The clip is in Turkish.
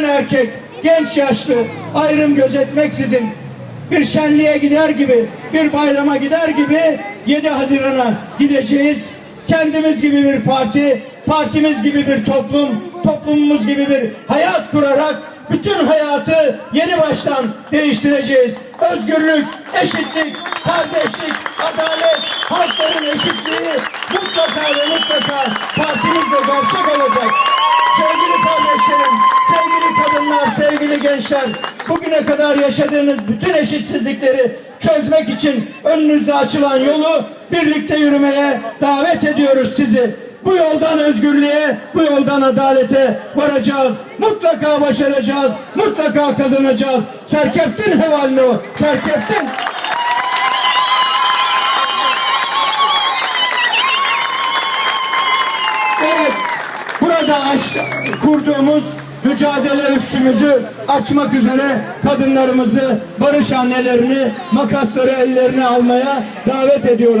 kadın erkek, genç yaşlı ayrım gözetmeksizin bir şenliğe gider gibi, bir bayrama gider gibi 7 Haziran'a gideceğiz. Kendimiz gibi bir parti, partimiz gibi bir toplum, toplumumuz gibi bir hayat kurarak bütün hayatı yeni baştan değiştireceğiz. Özgürlük, eşitlik, kardeşlik, adalet, halkların eşitliği mutlaka ve mutlaka gençler, bugüne kadar yaşadığınız bütün eşitsizlikleri çözmek için önünüzde açılan yolu birlikte yürümeye davet ediyoruz sizi. Bu yoldan özgürlüğe, bu yoldan adalete varacağız. Mutlaka başaracağız, mutlaka kazanacağız. Serkeptin hevalini o, serkeptin. Evet, burada kurduğumuz mücadele üssümüzü açmak üzere kadınlarımızı, barış annelerini, makasları ellerine almaya davet ediyoruz.